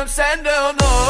gönlüm sende unut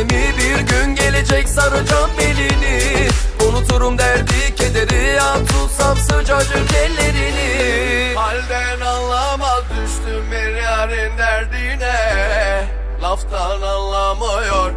sözlerimi Bir gün gelecek saracağım belini. Unuturum derdi kederi At tutsam sıcacık ellerini Halden anlamaz düştüm bir yarın derdine. Laftan anlamıyor